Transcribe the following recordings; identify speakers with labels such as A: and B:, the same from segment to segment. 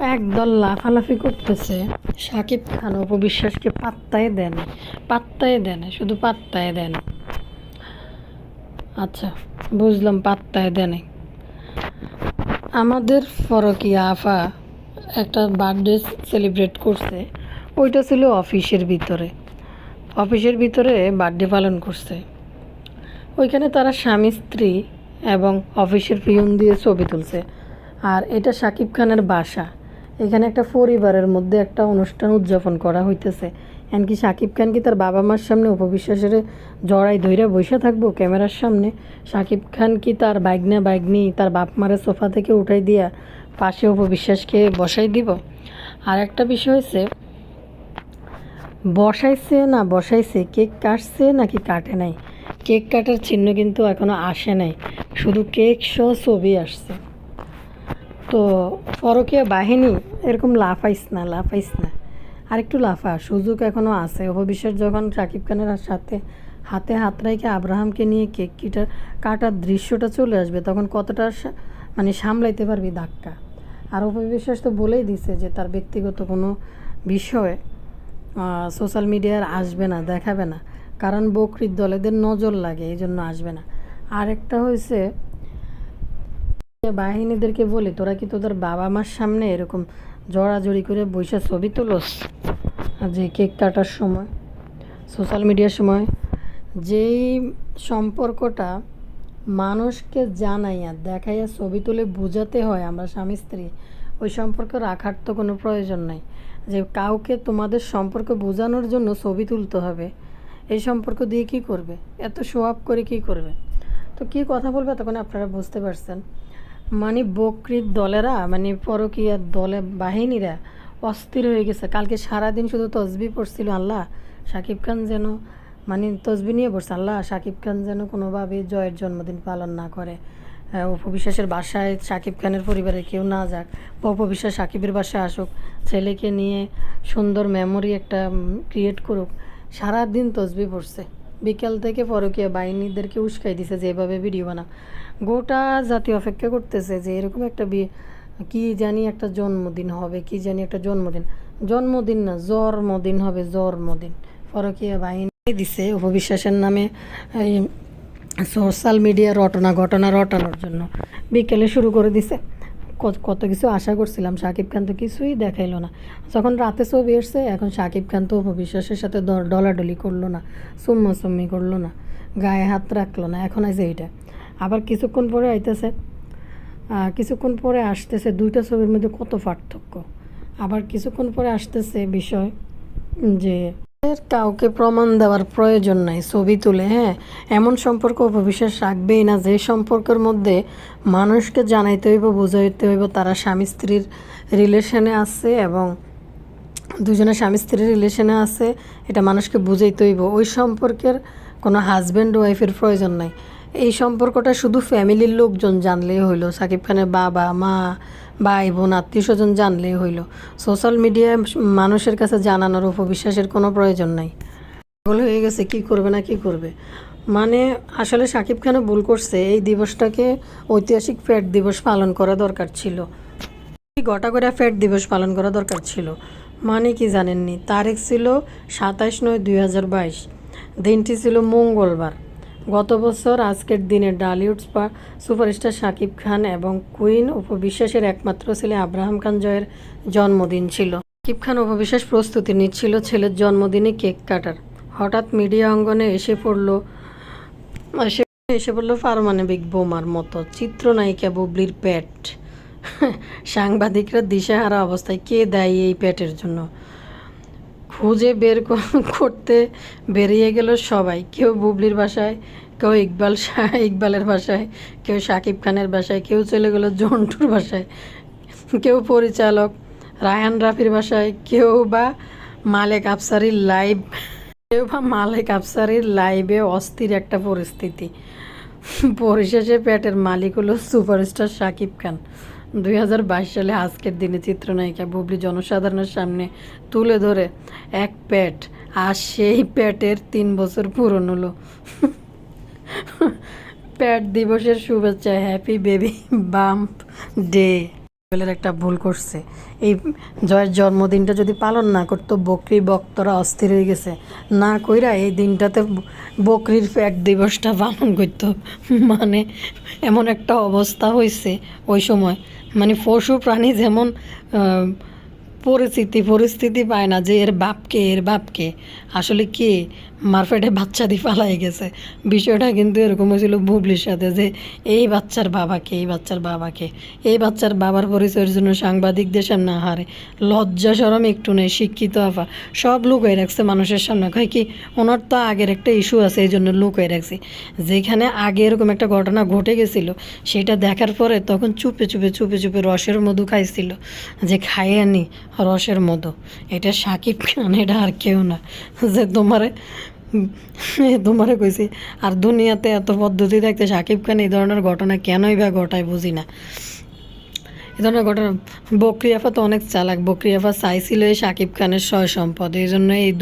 A: একদল লাফালাফি করতেছে। সাকিব খান অপবিশ্বাসকে পাত্তায় দেন পাত্তায় দেন শুধু পাত্তায় দেন আচ্ছা বুঝলাম পাত্তায় দেন আমাদের ফরকিয়া আফা একটা বার্থডে সেলিব্রেট করছে। ওইটা ছিল অফিসের ভিতরে। অফিসের ভিতরে বার্থডে পালন করছে। ওইখানে তারা স্বামী, স্ত্রী এবং অফিসের পিয়ন দিয়ে ছবি তুলছে। আর এটা সাকিব খানের বাসা। এখানে একটা পরিবারের মধ্যে একটা অনুষ্ঠান উদযাপন করা হইতেছে। এমনকি সাকিব খান কি তার বাবা মার সামনে উপবিশ্বাসের জড়াই ধইরা বসে থাকব ক্যামেরার সামনে? সাকিব খান কি তার বাইগনা বাইগনি তার বাপ মারের সোফা থেকে উঠাই দিয়া পাশে উপবিশ্বাসকে বসাই দিব? আর একটা বিষয় হয়েছে বসাইছে না বসাইছে, কেক কাটছে নাকি কাটে নাই? কেক কাটার চিহ্ন কিন্তু এখনও আসে নাই। শুধু কেক সহ ছবি আসছে। তো পরকীয় বাহিনী এরকম লাফাইস না লাফাইস না। আর একটু লাফা, সুযোগ এখনও আছে। অপবিশ্বাস যখন শাকিব খানের সাথে হাতে হাত রেখে আব্রাহামকে নিয়ে কেক কিটার, কাটার দৃশ্যটা চলে আসবে, তখন কতটা মানে সামলাইতে পারবি ধাক্কা? আর অপবিশ্বাস তো বলেই দিছে যে তার ব্যক্তিগত কোনো বিষয়ে সোশ্যাল মিডিয়ার আসবে না, দেখাবে না। কারণ বকরির দলেদের নজর লাগে এই জন্য আসবে না। আরেকটা হয়েছে বাহিনীদেরকে বলি, তোরা কি তোদের বাবা মার সামনে এরকম জড়াজড়ি করে বৈশা ছবি তুলোস? যে কেক কাটার সময়, সোশ্যাল মিডিয়ার সময়, যেই সম্পর্কটা মানুষকে জানাইয়া, দেখাইয়া ছবি তুলে বোঝাতে হয়, আমরা স্বামী, স্ত্রী, ওই সম্পর্ক রাখার তো কোনো প্রয়োজন নাই। যে কাউকে তোমাদের সম্পর্ক বোঝানোর জন্য ছবি তুলতে হবে, এই সম্পর্ক দিয়ে কি করবে? এত শো করে কি করবে? তো কি কথা বলবে তখন আপনারা বুঝতে পারছেন। মানে বকরির দলেরা মানে পরকীয়ার দলে বাহিনীরা অস্থির হয়ে গেছে। কালকে সারাদিন শুধু তসবি পড়ছিল আল্লাহ। শাকিব খান যেন মানে তসবি নিয়ে পড়ছে আল্লাহ। শাকিব খান যেন কোনোভাবে জয়ের জন্মদিন পালন না করে। উপবিশ্বাসের বাসায় শাকিব খানের পরিবারে কেউ না যাক। উপবিশ্বাস সাকিবের বাসায় আসুক, ছেলেকে নিয়ে সুন্দর মেমোরি একটা ক্রিয়েট করুক। সারাদিন তসবি পড়ছে। বিকেল থেকে পরকীয়া বাহিনীদেরকে উস্কাই দিছে যে এভাবে ভিডিও বানা গোটা জাতি অপেক্ষা করতেছে যে এরকম একটা বিয়ে কি জানি একটা জন্মদিন হবে, কি জানি একটা জন্মদিন। জন্মদিন না, জন্মদিন হবে, জন্মদিন। পরকীয়া বাহিনী দিছে উপবিশ্বাসের নামে এই সোশ্যাল মিডিয়া রটনা ঘটনা রটানোর জন্য। বিকেলে শুরু করে দিছে। কত কত কিছু আশা করছিলাম শাকিব খান তো কিছুই দেখাইলো না। যখন রাতে ছবি এসছে এখন শাকিব খান তো উপবিশ্বাসের সাথে ডলাডলি করল না, সুম্মাসুম্মি করল না, গায়ে হাত রাখল না। এখন আছে এইটা। আবার কিছুক্ষণ পরে আইতেছে কিছুক্ষণ পরে আসতেছে, দুইটা ছবির মধ্যে কত পার্থক্য। আবার কিছুক্ষণ পরে আসতেছে বিষয় যে কাউকে প্রমাণ দেওয়ার প্রয়োজন নাই ছবি তুলে হ্যাঁ? এমন সম্পর্ক উপবিশ্বাস রাখবেই না, যে সম্পর্কের মধ্যে মানুষকে জানাইতে হইব, বুঝাইতে হইব তারা স্বামী স্ত্রীর রিলেশনে আছে এবং দুজনে স্বামী স্ত্রীর রিলেশনে আছে, এটা মানুষকে বুঝাইতে হইব। ওই সম্পর্কের কোনো হাজব্যান্ড ওয়াইফের প্রয়োজন নাই। এই সম্পর্কটা শুধু ফ্যামিলির লোকজন জানলেই হইল, সাকিব খানের বাবা, মা, ভাই, বোন, আত্মীয় স্বজন জানলেই হইল। সোশ্যাল মিডিয়ায় মানুষের কাছে জানানোর উপবিশ্বাসের কোনো প্রয়োজন নাই। পাগল হয়ে গেছে, কি করবে না কি করবে? মানে আসলে সাকিব খানও ভুল করছে, এই দিবসটাকে ঐতিহাসিক ফ্যাট দিবস পালন করা দরকার ছিল। গোটা করে ফ্যাট দিবস পালন করা দরকার ছিল? মানে কি জানেননি? তারিখ ছিল সাতাইশ নয় দুই হাজার বাইশ। দিনটি ছিল মঙ্গলবার। গত বছর আজকের দিনে ডালিউড স্পা- সুপারস্টার শাকিব খান এবং কুইন উপবিশ্বাসের একমাত্র ছেলে আব্রাহাম খান জয়ের জন্মদিন ছিল। শাকিব খান উপবিশ্বাস প্রস্তুতি নিচ্ছিল ছেলের জন্মদিনে কেক কাটার। হঠাৎ মিডিয়া অঙ্গনে এসে পড়ল, এসে এসে পড়ল পারমাণবিক বোমার মতো চিত্রনায়িকা বুবলির প্যাট। সাংবাদিকরা দিশেহারা অবস্থায় কে দায়ী এই প্যাটের জন্য? খুঁজে বের করতে বেরিয়ে গেল সবাই। কেউ বুবলির বাসায়, কেউ ইকবাল শাহ ইকবালের বাসায়, কেউ শাকিব খানের বাসায়, কেউ চলে গেল জন্টুর বাসায়, কেউ পরিচালক রায়ান রাফির বাসায়, কেউ বা মালেক আফসারির লাইভ কেউ বা মালেক আফসারির লাইভে অস্থির একটা পরিস্থিতি। পরিশেষে পেটের মালিক হলো সুপারস্টার শাকিব খান। দুই হাজার বাইশ সালে আজকের দিনে চিত্রনায়িকা বুবলি জনসাধারণের সামনে তুলে ধরে এক প্যাট, আর সেই প্যাটের তিন বছর পূরণ হলো প্যাট দিবসের শুভেচ্ছা হ্যাপি বেবি বাম্প ডে। লেভেলের একটা ভুল করছে। এই জয়ের জন্মদিনটা যদি পালন না করতো, বকরি বক্তরা অস্থির হয়ে গেছে। না কইরা এই দিনটাতে বকরির ফ্যাট দিবসটা পালন করতো। মানে এমন একটা অবস্থা হয়েছে ওই সময়। মানে পশু প্রাণী যেমন পরিস্থিতি পরিস্থিতি পায় না যে এর বাপকে এর বাপকে। আসলে কি? মারফেটে বাচ্চা দিয়ে পালাই গেছে। বিষয়টা কিন্তু এরকম হয়েছিল বুবলির সাথে যে, এই বাচ্চার বাবাকে এই বাচ্চার বাবাকে এই বাচ্চার বাবার পরিচয়ের জন্য সাংবাদিকদের সামনে হারে লজ্জা সরম একটু নেই, শিক্ষিত আফা। সব লুকাই রাখছে মানুষের সামনে। কয় কি, ওনার তো আগের একটা ইস্যু আছে, এই জন্য লুকাই রাখছে। যেখানে আগে এরকম একটা ঘটনা ঘটে গেছিল, সেটা দেখার পরে তখন চুপে চুপে চুপে চুপে রসের মধু খাইছিল। যে খাইয়ে আনি রসের মধু। এটা সাকিব খান এটা আর কেউ না। যে তোমারে তোমারে কইছি, আর দুনিয়াতে এত পদ্ধতি থাকতে সাকিব খান এই ধরনের ঘটনা কেনই বা ঘটায় বুঝি না। এ ধরনের ঘটনা বকরি আফা তো অনেক চালাক। বকরি আফা চাইছিল এই সাকিব খানের সয় সম্পদ, এই জন্য এই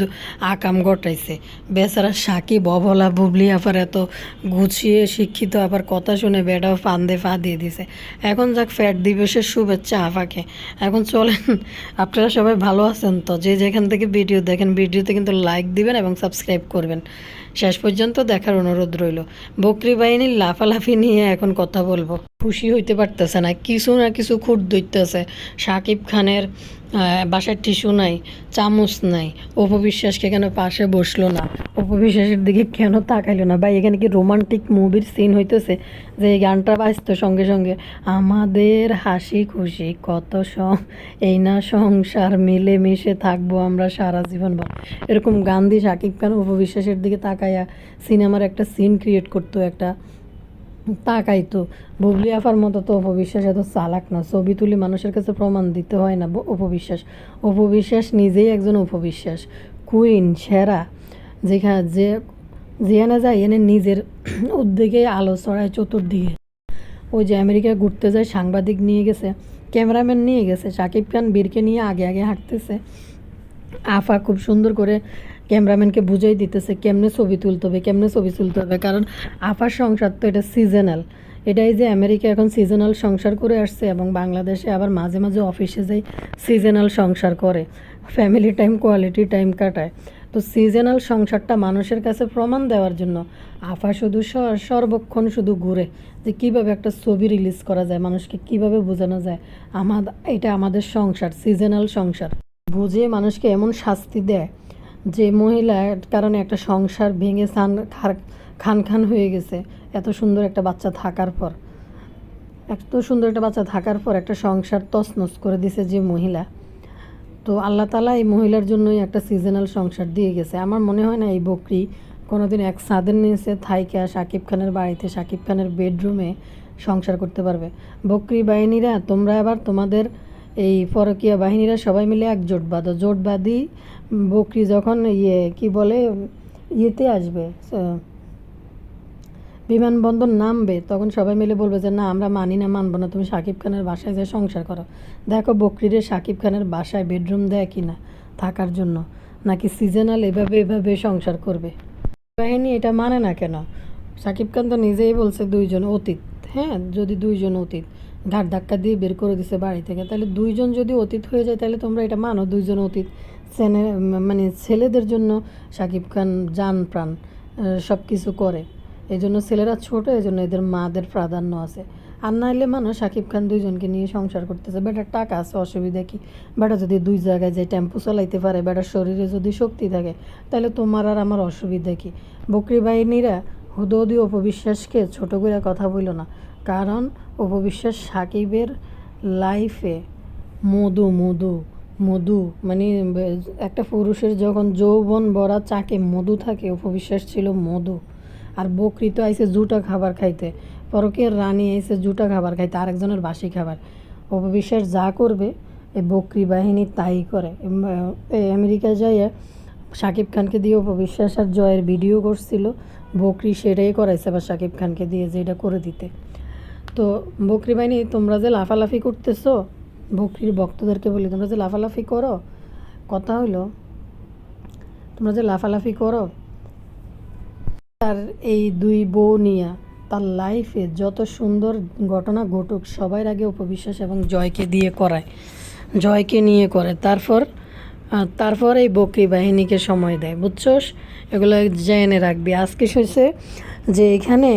A: আকাম ঘটাইছে। বেচারা সাকিব অবলা বুবলি আফার এত গুছিয়ে শিক্ষিত আবার কথা শুনে বেটাও ফান্দে ফা দিয়ে দিছে। এখন যাক, ফ্যাট দিবসের শুভেচ্ছা আফাকে এখন চলেন, আপনারা সবাই ভালো আছেন তো? যে যেখান থেকে ভিডিও দেখেন, ভিডিওতে কিন্তু লাইক দিবেন এবং সাবস্ক্রাইব করবেন। শেষ পর্যন্ত দেখার অনুরোধ রইল। বকরি বাহিনীর লাফালাফি নিয়ে এখন কথা বলব। খুশি হইতে পারতেছে না, কিছু না কিছু খুঁট ধরতেছে। সাকিব খানের বাসার টিস্যু নাই, চামচ নাই, অপবিশ্বাসকে কেন পাশে বসল না? অপবিশ্বাসের দিকে কেন তাকাইলো না? ভাই, এখানে কি রোমান্টিক মুভির সিন হইতেছে? যে এই গানটা বাজতো সঙ্গে সঙ্গে, আমাদের হাসি খুশি কত সং, এই না সংসার মিলে মিশে থাকব আমরা সারা জীবন ভর। এরকম গান দিয়ে সাকিব খান উপবিশ্বাসের দিকে তাকাইয়া সিনেমার একটা সিন ক্রিয়েট করতো একটা তাকাইতো। বুবলি আফার মতো তো অপবিশ্বাস, এত চালাক না। ছবি তুলি মানুষের কাছে প্রমাণ দিতে হয় না অপবিশ্বাস। অপবিশ্বাস নিজেই একজন অপবিশ্বাস। কুইন সেরা। যেখানে যে যেখানে যায় এনে নিজের উদ্যোগে আলো ছড়ায় চতুর্দিকে। ওই যে আমেরিকায় ঘুরতে যায়, সাংবাদিক নিয়ে গেছে, ক্যামেরাম্যান নিয়ে গেছে, সাকিব খান, বীরকে নিয়ে আগে আগে হাঁটতেছে। আফা খুব সুন্দর করে ক্যামেরাম্যানকে বুঝাই দিতেছে কেমনে ছবি তুলতে হবে, কেমনে ছবি তুলতে হবে। কারণ আফার সংসার তো এটা সিজনাল এটাই যে আমেরিকা এখন সিজনাল সংসার করে আসছে এবং বাংলাদেশে আবার মাঝে মাঝে অফিসে যাই সিজনাল সংসার করে। ফ্যামিলি টাইম কোয়ালিটি টাইম কাটায়। তো সিজনাল সংসারটা মানুষের কাছে প্রমাণ দেওয়ার জন্য আফা শুধু সর্বক্ষণ শুধু ঘুরে যে কীভাবে একটা ছবি রিলিজ করা যায়, মানুষকে কীভাবে বোঝানো যায়। আমাদের এটা আমাদের সংসার সিজনাল সংসার। বুঝে মানুষকে এমন শাস্তি দেয় যে মহিলার কারণে একটা সংসার ভেঙে সান খান খান হয়ে গেছে, এত সুন্দর একটা বাচ্চা থাকার পর। এত সুন্দর একটা বাচ্চা থাকার পর একটা সংসার তছনছ করে দিছে যে মহিলা। তো আল্লাহ তালা এই মহিলার জন্যই একটা সিজনাল সংসার দিয়ে গেছে। আমার মনে হয় না এই বকরি কোনোদিন এক সাদের নিচে থাইকা সাকিব খানের বাড়িতে, সাকিব খানের বেডরুমে সংসার করতে পারবে। বকরি বাহিনীরা, তোমরা আবার তোমাদের এই পরকীয়া বাহিনীরা সবাই মিলে এক জোট বাঁধো। জোট বাঁধি বকরি যখন ইয়ে কি বলে, ইয়েতে আসবে বিমানবন্দর নামবে, তখন সবাই মিলে বলবে যে, না, আমরা মানি না, মানবো না, তুমি সাকিব খানের বাসায় যে সংসার করো। দেখো বকরিরে সাকিব খানের বাসায় বেডরুম দেয় কি না থাকার জন্য, নাকি সিজনাল এভাবে এভাবে সংসার করবে? বাহিনী এটা মানে না কেন? সাকিব খান তো নিজেই বলছে দুইজন অতীত হ্যাঁ যদি দুইজন অতীত। ঘাট ধাক্কা দিয়ে বের করে দিছে বাড়ি থেকে। তাহলে দুইজন যদি অতীত হয়ে যায়, তাহলে তোমরা এটা মানো, দুইজন অতীত। সেনে মানে ছেলেদের জন্য সাকিব খান জান প্রাণ সব কিছু করে। এই জন্য ছেলেরা ছোটো এই জন্য এদের মাদের প্রাধান্য আছে। আর নাইলে মানুষ সাকিব খান দুইজনকে নিয়ে সংসার করতেছে। বেটার টাকা আছে, অসুবিধা কি? বেটা, যদি দুই জায়গায় যে টেম্পো চালাইতে পারে বেটার শরীরে যদি শক্তি থাকে, তাহলে তোমার আর আমার অসুবিধা কি? বকরি বাহিনীরা হুদৌদি অপবিশ্বাসকে ছোট করে কথা বইল না। কারণ অপবিশ্বাস সাকিবের লাইফে মধু মধু মধু মানে একটা পুরুষের যখন যৌবন ভরা চাকে মধু থাকে, উপবিশ্বাস ছিল মধু। আর বকরি তো আইসে জুটা খাবার খাইতে, পরকের রানী আইসে জুটা খাবার খাইতে, আরেকজনের বাসি খাবার। অপবিশ্বাস যা করবে, এই বকরি বাহিনী তাই করে। আমেরিকা যাইয়া সাকিব খানকে দিয়ে অপবিশ্বাস আর জয়ের ভিডিও করছিল, বকরি সেটাই করাইছে আবার সাকিব খানকে দিয়ে যে এটা করে দিতে। তো বকরি বাহিনী, তোমরা যে লাফালাফি করতেছো, বকরির ভক্তদেরকে বলি, তোমরা যে লাফালাফি করো, কথা হইল, তোমরা যে লাফালাফি করো, তার এই দুই বউ নিয়া, তার লাইফে যত সুন্দর ঘটনা ঘটুক সবার আগে উপবিশ্বাস এবং জয়কে দিয়ে করায়, জয়কে নিয়ে করে। তারপর তারপর এই বকরি বাহিনীকে সময় দেয়, বুঝছস? এগুলো জেনে রাখবি। আজকে হয়েছে যে এখানে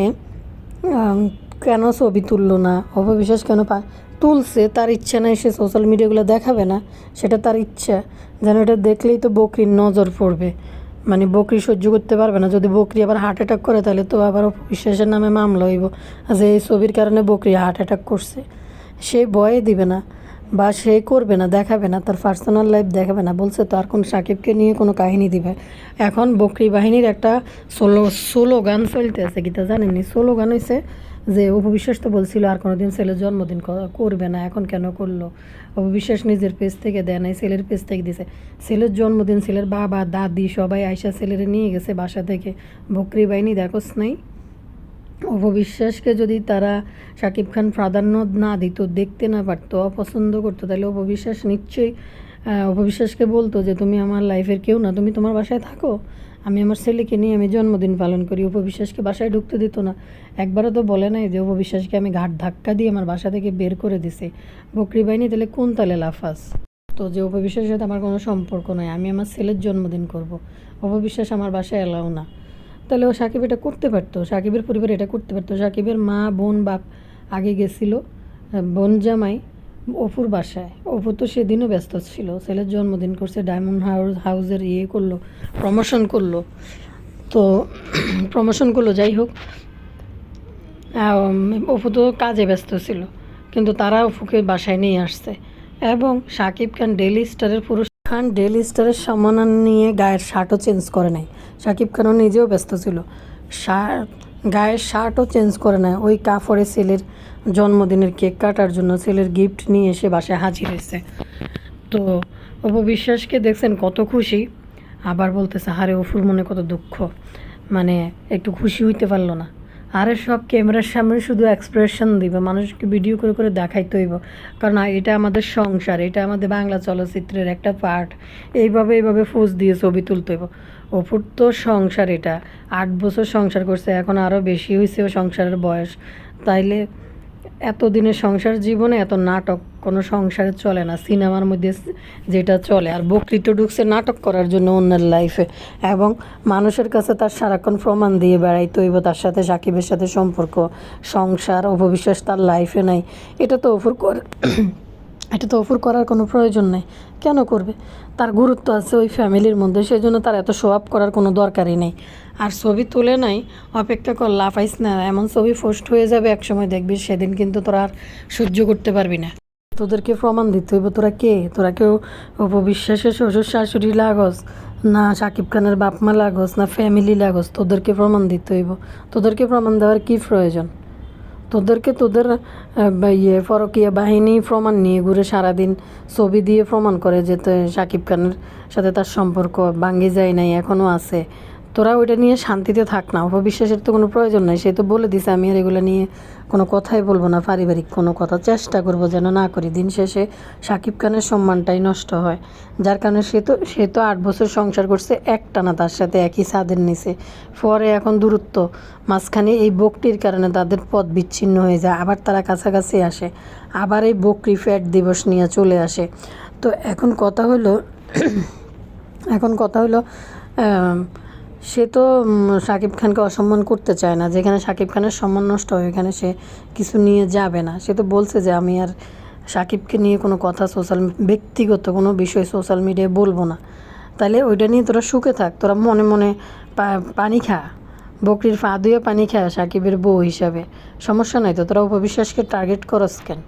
A: কেন ছবি তুললো না? অপবিশ্বাস কেন পা তুলছে? তার ইচ্ছা নাই, সে সোশ্যাল মিডিয়াগুলো দেখাবে না। সেটা তার ইচ্ছা। যেন এটা দেখলেই তো বকরির নজর পড়বে। মানে বকরি সহ্য করতে পারবে না। যদি বকরি আবার হার্ট অ্যাটাক করে, তাহলে তো আবার অপবিশ্বাসের নামে মামলা হইব। যে এই ছবির কারণে বকরি হার্ট অ্যাটাক করছে। সে ভয়ে দিবে না বা সে করবে না, দেখাবে না, তার পার্সোনাল লাইফ দেখাবে না। বলছে তো, আর কোন সাকিবকে নিয়ে কোনো কাহিনী দিবে? এখন বকরি বাহিনীর একটা সোলো সোলো গান চলতে আছে, গীতা জানেননি? সোলো গান হয়েছে যে অপবিশ্বাস তো বলছিল, আর কোনোদিন ছেলের জন্মদিন করবে না, এখন কেন করল? অপবিশ্বাস নিজের পেজ থেকে দেয় নাই, ছেলের পেজ থেকে দিছে। ছেলের জন্মদিন, ছেলের বাবা, দাদি সবাই আয়সা ছেলেরে নিয়ে গেছে বাসা থেকে। বকরি বাহিনী দেখোস নাই? অপবিশ্বাসকে যদি তারা শাকিব খান প্রাধান্য না দিত, দেখতে না পারতো, অপছন্দ করতো, তাহলে অপবিশ্বাস নিশ্চয়ই অপবিশ্বাসকে বলতো যে, তুমি আমার লাইফের কেউ না, তুমি তোমার বাসায় থাকো। আমি আমার ছেলেকে নিয়ে আমি জন্মদিন পালন করি। উপবিশ্বাসকে বাসায় ঢুকতে দিত না। একবারও তো বলে নাই যে উপবিশ্বাসকে আমি ঘাট ধাক্কা দিয়ে আমার বাসা থেকে বের করে দিছে। বকরি বাহিনী তাহলে কোন তালে লাফাস? তো যে উপবিশ্বাসের সাথে আমার কোনো সম্পর্ক নয় আমি আমার ছেলের জন্মদিন করব। উপবিশ্বাস আমার বাসায় এলাও না। তাহলে ও সাকিব এটা করতে পারতো। সাকিবের পরিবার এটা করতে পারতো। সাকিবের মা, বোন, বাপ আগে গেছিল। বোন জামাই অপুর বাসায়। অপু তো সেদিনও ব্যস্ত ছিল। ছেলের জন্মদিন করছে, ডায়মন্ড হাউস হাউসের ইয়ে করল প্রমোশন করল। তো প্রমোশন করল, যাই হোক। অপু তো কাজে ব্যস্ত ছিল, কিন্তু তারা অপুকে বাসায় নিয়ে আসছে। এবং শাকিব খান ডেলি স্টারের পুরুষ খান ডেলি স্টারের সম্মান নিয়ে গায়ের শার্টও চেঞ্জ করে নাই। শাকিব খানও নিজেও ব্যস্ত ছিল। শার্ট গায়ের শার্টও চেঞ্জ করে নাই ওই কাপড়ে ছেলের জন্মদিনের কেক কাটার জন্য ছেলের গিফট নিয়ে এসে বাসায় হাজির হয়েছে। তো অপবিশ্বাসকে দেখছেন কত খুশি, আবার বলতেছে, হারে অফুর মনে কত দুঃখ। মানে একটু খুশি হইতে পারল না। আরে সব ক্যামেরার সামনে শুধু এক্সপ্রেশন দিবে, মানুষকে ভিডিও করে করে দেখাইতে হইব। কারণ এটা আমাদের সংসার, এটা আমাদের বাংলা চলচ্চিত্রের একটা পার্ট এইভাবে এইভাবে ফোজ দিয়ে ছবি তুলতে হইব। অপুর তো সংসার এটা। আট বছর সংসার করছে, এখন আরও বেশি হয়েছে ও সংসারের বয়স। তাইলে এতদিনের সংসার জীবনে এত নাটক, কোনো সংসারে চলে না। সিনেমার মধ্যে যেটা চলে, আর বকরি তো ঢুকছে নাটক করার জন্য অন্যের লাইফে এবং মানুষের কাছে তার সারাক্ষণ প্রমাণ দিয়ে বেড়াই হইব, তার সাথে সাকিবের সাথে সম্পর্ক। সংসার অপবিশ্বাস তার লাইফে নাই। এটা তো অফুর করে এটা তো অফুর করার কোনো প্রয়োজন নেই। কেন করবে? তার গুরুত্ব আছে ওই ফ্যামিলির মধ্যে সেই জন্য তার এত শো আপ করার কোনো দরকারই নেই। আর ছবি তুলে নাই, অপেক্ষা কর লাফাইস না, এমন ছবি পোস্ট হয়ে যাবে এক সময় দেখবি, সেদিন কিন্তু তোরা আর সহ্য করতে পারবি না। তোদেরকে প্রমাণ দিতে হইব, তোরা কে? তোরা কেউ অপবিশ্বাসের শ্বশুর শাশুড়ি লাগস, না সাকিব খানের বাপমা লাগস, না ফ্যামিলি লাগস, তোদেরকে প্রমাণ দিতে হইব। তোদেরকে প্রমাণ দেওয়ার কি প্রয়োজন? তোদেরকে তোদের ইয়ে ফরকিয়া বাহিনী প্রমাণ নিয়ে ঘুরে সারাদিন ছবি দিয়ে প্রমাণ করে যে সাকিব খানের সাথে তার সম্পর্ক ভাঙ্গি যায় নাই এখনও আছে। তোরা ওইটা নিয়ে শান্তিতে থাক না অপবিশ্বাসের তো কোনো প্রয়োজন নাই। সে তো বলে দিছে, আমি আর এগুলো নিয়ে কোনো কথাই বলব না, পারিবারিক কোনো কথা। চেষ্টা করব যেন না করি। দিন শেষে সাকিব খানের সম্মানটাই নষ্ট হয়। যার কারণে সে তো সে তো আট বছর সংসার করছে একটানা তার সাথে একই ছাদের নিচে। পরে এখন দূরত্ব, মাঝখানে এই বকটির কারণে তাদের পথ বিচ্ছিন্ন হয়ে যায়। আবার তারা কাছাকাছি আসে, আবার এই বকরি ফ্যাট দিবস নিয়ে চলে আসে। তো এখন কথা হলো, এখন কথা হলো সে তো শাকিব খানকে অসম্মান করতে চায় না। যেখানে শাকিব খানের সম্মান নষ্ট হয়, ওইখানে সে কিছু নিয়ে যাবে না। সে তো বলছে যে, আমি আর শাকিবকে নিয়ে কোনো কথা সোশ্যাল ব্যক্তিগত কোনো বিষয় সোশ্যাল মিডিয়ায় বলব না। তাহলে ওইটা নিয়ে তোরা সুখে থাক। তোরা মনে মনে পানি খা। বকরির ফা দুয়ে পানি খা সাকিবের বউ হিসাবে। সমস্যা নাই তো, তোরা উপবিশ্বাসকে টার্গেট করস কেন?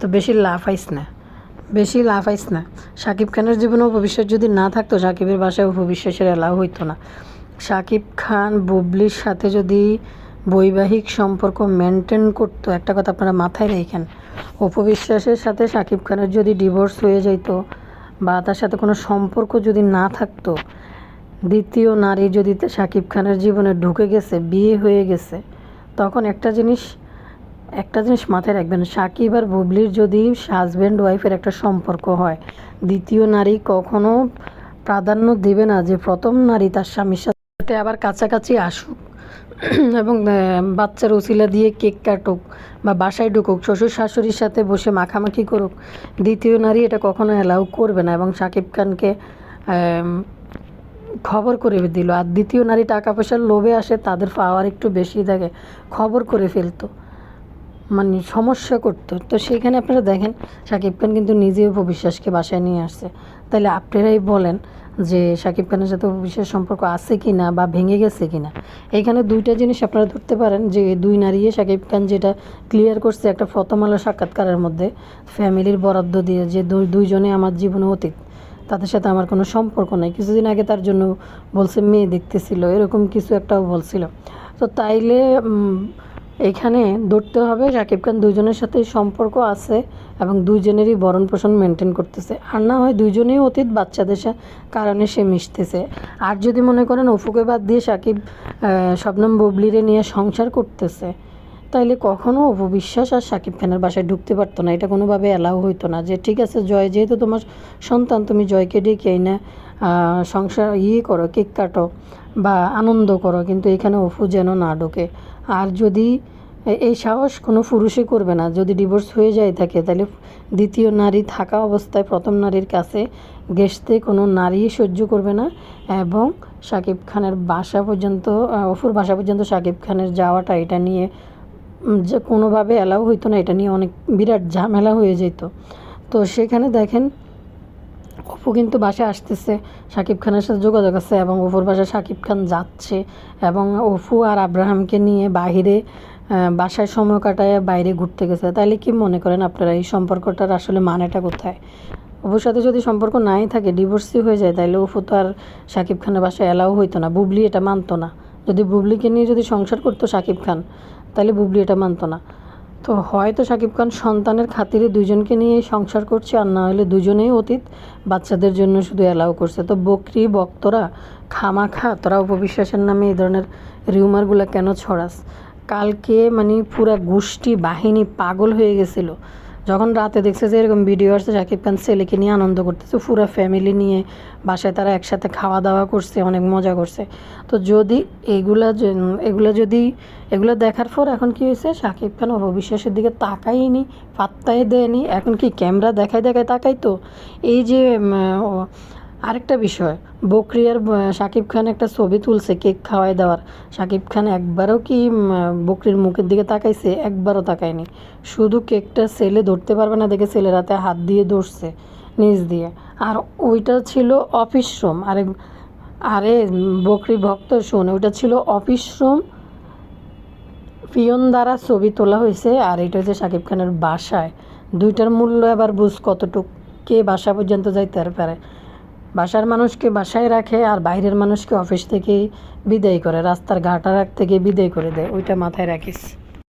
A: তো বেশি লাভ আইস না। বেশি লাভ আইস না। সাকিব খানের জীবনে উপবিশ্বাস যদি না থাকতো, সাকিবের বাসায় উপবিশ্বাসের এলাও হইতো না। সাকিব খান, বুবলির সাথে যদি বৈবাহিক সম্পর্ক মেনটেন করতো, একটা কথা আপনারা মাথায় রেখেন উপবিশ্বাসের সাথে সাকিব খানের যদি ডিভোর্স হয়ে যেত বা তার সাথে কোনো সম্পর্ক যদি না থাকতো, দ্বিতীয় নারী যদি সাকিব খানের জীবনে ঢুকে গেছে, বিয়ে হয়ে গেছে, তখন একটা জিনিস একটা জিনিস মাথায় রাখবেন সাকিব আর বুবলির যদি হাজব্যান্ড ওয়াইফের একটা সম্পর্ক হয়, দ্বিতীয় নারী কখনো প্রাধান্য দেবে না যে প্রথম নারী তার স্বামীর সাথে আবার কাছাকাছি আসুক। এবং বাচ্চার ওসিলা দিয়ে কেক কাটুক বা বাসায় ঢুকুক, শ্বশুর শাশুড়ির সাথে বসে মাখামাখি করুক, দ্বিতীয় নারী এটা কখনো অ্যালাউ করবে না এবং শাকিব খানকে খবর করে দিল। আর দ্বিতীয় নারী টাকা পয়সার লোভে আসে, তাদের পাওয়ার একটু বেশি থাকে, খবর করে ফেলতো। মানে সমস্যা করতো। তো সেখানে আপনারা দেখেন শাকিব খান কিন্তু নিজেও উপবিশ্বাসকে বাসায় নিয়ে আসছে। তাহলে আপনারাই বলেন যে শাকিব খানের সাথে উপবিশ্বাস সম্পর্ক আছে কি না বা ভেঙে গেছে কি না এইখানে দুইটা জিনিস আপনারা ধরতে পারেন যে দুই নারীয়ে শাকিব খান যেটা ক্লিয়ার করছে একটা প্রথম আলো সাক্ষাৎকারের মধ্যে ফ্যামিলির বরাদ্দ দিয়ে যে দুই- দুইজনে আমার জীবনে অতীত, তাদের সাথে আমার কোনো সম্পর্ক নাই। কিছুদিন আগে তার জন্য বলছে, মেয়ে দেখতেছিল। এরকম কিছু একটাও বলছিল। তো তাইলে এখানে ধরতে হবে শাকিব খান দুজনের সাথেই সম্পর্ক আছে এবং দুইজনেরই ভরণ পোষণ মেনটেন করতেছে। আর না হয় দুইজনেই অতীত বাচ্চাদের কারণে সে মিশতেছে। আর যদি মনে করেন অফুকে বাদ দিয়ে সাকিব শবনম বুবলিরে নিয়ে সংসার করতেছে, তাইলে কখনও অপবিশ্বাস আর সাকিব খানের বাসায় ঢুকতে পারতো না। এটা কোনোভাবে অ্যালাউ হইতো না যে, ঠিক আছে জয়, যেহেতু তোমার সন্তান, তুমি জয়কে ডেকে এই না সংসার ইয়ে করো, কেক কাটো বা আনন্দ করো, কিন্তু এখানে অফু যেন না ঢোকে। আর যদি এই সাহস কোনো পুরুষই করবে না, যদি ডিভোর্স হয়ে যায় থাকে তাহলে দ্বিতীয় নারী থাকা অবস্থায় প্রথম নারীর কাছে গেসতে কোনো নারী সহ্য করবে না এবং শাকিব খানের বাসা পর্যন্ত অফুর বাসা পর্যন্ত শাকিব খানের যাওয়াটা এটা নিয়ে যে কোনোভাবে অ্যালাউ হইতো না, এটা নিয়ে অনেক বিরাট ঝামেলা হয়ে যেত। তো সেখানে দেখেন অপু কিন্তু বাসায় আসতেছে। সাকিব খানের সাথে যোগাযোগ আছে এবং অপুর বাসায় শাকিব খান যাচ্ছে এবং অপু আর আব্রাহামকে নিয়ে আহ, বাসায় সময় কাটায় বাইরে ঘুরতে গেছে। তাহলে কি মনে করেন আপনারা এই সম্পর্কটার আসলে মানেটা কোথায়? অপুর সাথে যদি সম্পর্ক নাই থাকে ডিভোর্সই হয়ে যায় তাহলে অপু তো আর শাকিব খানের বাসায় অ্যালাউ হইতো না। বুবলি এটা মানতো না। যদি বুবলিকে নিয়ে যদি সংসার করতো শাকিব খান তাহলে বুবলি এটা মানতো না। তো হয়তো সাকিব খান সন্তানের খাতিরে দুজনকে নিয়ে সংসার করছে, আর না হলে দুজনেই অতীত। বাচ্চাদের জন্য শুধু অ্যালাউ করছে। তো বকরি, বক্তরা, খামাখা, তোরা উপবিশ্বাসের নামে এই ধরনের রিউমারগুলো কেন ছড়াস? কালকে মানে পুরা গোষ্ঠী, বাহিনী পাগল হয়ে গেছিল। যখন রাতে দেখছে যে এরকম ভিডিও আসছে শাকিব খান ছেলেকে নিয়ে আনন্দ করতেছে, পুরো ফ্যামিলি নিয়ে। বাসায় তারা একসাথে খাওয়া দাওয়া করছে, অনেক মজা করছে। তো যদি এগুলা এগুলা যদি, এগুলো দেখার পর এখন কি হয়েছে? শাকিব খান অবিশ্বাসের দিকে তাকাইনি পাত্তাই দেয়নি। এখন কি ক্যামেরা দেখায় দেখায় তাকাই তো? এই যে আরেকটা বিষয় বকরিয়ার আহ, শাকিব খান একটা ছবি তুলছে কেক খাওয়াই দেওয়ার। শাকিব খান একবারও কি বকরির মুখের দিকে তাকাইছে? একবারও তাকায়নি। শুধু কেকটা ছেলে ধরতে পারবে না দেখে ছেলের হাতে হাত দিয়ে ধরছে নিচ দিয়ে। আর ওইটা ছিল অপিশ্রম আরে আরে বকরি ভক্ত শোন ওইটা ছিল অপিশ্রম পিয়ন দ্বারা ছবি তোলা হয়েছে আর এটা হচ্ছে শাকিব খানের বাসায়। দুইটার মূল্য এবার বুঝ কতটুক কে বাসা পর্যন্ত যাইতে পারে। বাসার মানুষকে বাসায় রাখে আর বাইরের মানুষকে অফিস থেকে বিদায় করে, রাস্তার ঘাটারাক থেকে বিদায় করে দেয়, ওইটা মাথায় রাখিস।